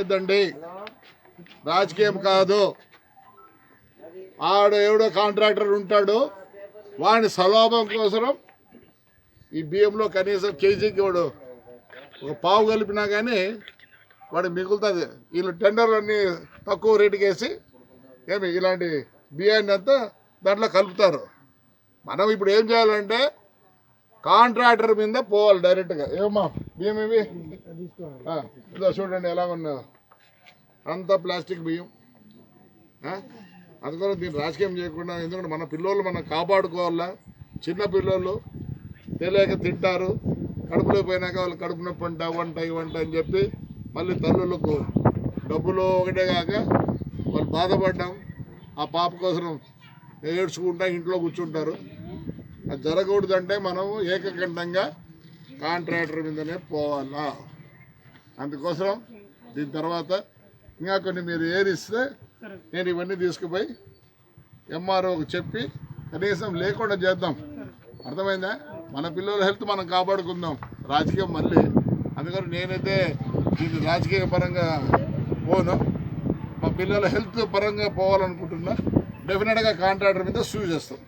లేదండి. రాజకీయం కాదు. ఆడు ఎవడో కాంట్రాక్టర్ ఉంటాడు వాడిని సలాభం కోసం ఈ బియ్యంలో కనీసం కేజీకి వాడు ఒక పావు కలిపినా కానీ వాడు మిగులుతుంది. వీళ్ళు టెండర్లన్నీ తక్కువ రేటుకి వేసి ఏమి ఇలాంటి బియ్యాన్ని అంతా దాంట్లో కలుపుతారు. మనం ఇప్పుడు ఏం చేయాలంటే కాంట్రాక్టర్ మీద పోవాలి డైరెక్ట్గా. ఏమమ్మా బియ్యం ఇవి? ఇదో చూడండి ఎలా ఉన్నదో. అంతా ప్లాస్టిక్ బియ్యం. అందుకని దీన్ని రాజకీయం చేయకుండా ఎందుకంటే మన పిల్లలు మనం కాపాడుకోవాలా? చిన్న పిల్లలు తెలియక తింటారు. కడుపులో పోయినాక వాళ్ళు కడుపు నొప్పి అంట వంట ఇవంట అని చెప్పి మళ్ళీ తల్లులకు డబ్బులు ఒకటే కాక వాళ్ళు బాధపడ్డాం. ఆ పాప కోసం ఏడ్చుకుంటా ఇంట్లో కూర్చుంటారు. అది జరగకూడదంటే మనం ఏకఖండంగా కాంట్రాక్టర్ మీదనే పోవాలా? అందుకోసం దీని తర్వాత ఇంకా కొన్ని మీరు ఏరిస్తే నేను ఇవన్నీ తీసుకుపోయి ఎంఆర్ఓకి చెప్పి కనీసం లేకుండా చేద్దాం. అర్థమైందా? మన పిల్లల హెల్త్ మనం కాపాడుకుందాం. రాజకీయం మళ్ళీ. అందుకని నేనైతే దీన్ని రాజకీయ పరంగా పోను. మా పిల్లల హెల్త్ పరంగా పోవాలనుకుంటున్నా. డెఫినెట్గా కాంట్రాక్టర్ మీద సూ చేస్తాం.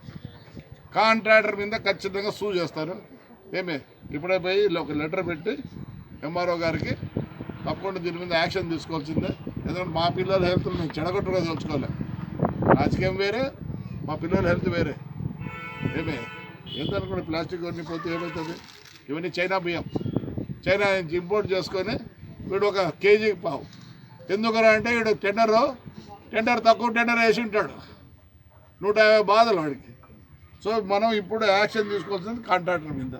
కాంట్రాక్టర్ మీద ఖచ్చితంగా సూ చేస్తారు ఏమే? ఇప్పుడే పోయి ఒక లెటర్ పెట్టి ఎంఆర్ఓ గారికి తప్పకుండా దీని మీద యాక్షన్ తీసుకోవాల్సిందే. ఎందుకంటే మా పిల్లల హెల్త్ మేము చెడగొట్టుగా తెలుసుకోలేం రాజకీయం వేరే మా పిల్లల హెల్త్ వేరే. ఏమే? ఎంత ప్లాస్టిక్ అన్నీ పోతే ఏమవుతుంది? ఇవన్నీ చైనా బియ్యం. చైనా నుంచి ఇంపోర్ట్ చేసుకొని వీడు ఒక కేజీ పావు. ఎందుకరా అంటే వీడు టెండర్ టెండర్ తక్కువ టెండర్ వేసి ఉంటాడు. నూట యాభై బాధలు వాడికి. సో మనం ఇప్పుడు యాక్షన్ తీసుకోవాల్సింది కాంట్రాక్టర్ మీద.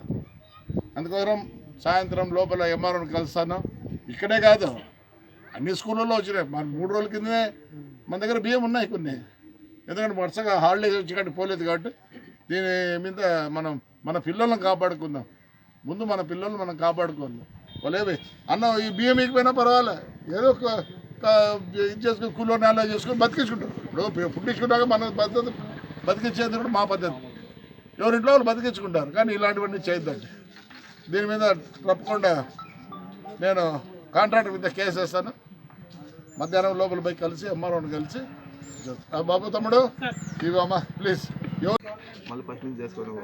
అందుకోసం సాయంత్రం లోపల ఎంఆర్ఓని కలుస్తాను. ఇక్కడే కాదు. అన్ని స్కూళ్ళల్లో వచ్చినాయి. మన మూడు రోజుల కిందనే మన దగ్గర బియ్యం ఉన్నాయి కొన్ని. ఎందుకంటే వరుసగా హాలిడేస్ వచ్చి కాబట్టి పోలేదు కాబట్టి దీని మీద మనం మన పిల్లల్ని కాపాడుకుందాం. ముందు మన పిల్లల్ని మనం కాపాడుకోవాలి వాళ్ళేవి అన్న ఈ బియ్యం ఇకపోయినా పర్వాలే. ఏదో ఒక ఇది చేసుకుని కూలో నేల చేసుకుని బతికించుకుంటాం. ఇప్పుడు పుట్టించుకున్నాక మన పద్ధతి బతికించేది కూడా మా పద్ధతి. ఎవరింట్లో వాళ్ళు బతికించుకుంటారు. కానీ ఇలాంటివన్నీ చేయొద్దండి. దీని మీద తప్పకుండా నేను కాంట్రాక్టర్ మీద కేసు వేస్తాను. మధ్యాహ్నం లోపల పోయి కలిసి ఎంఆర్ఓని కలిసి. బాబు తమ్ముడు? ఇవి అమ్మా ప్లీజ్ మళ్ళీ ఫస్ట్ నుంచి చేసుకోవడం.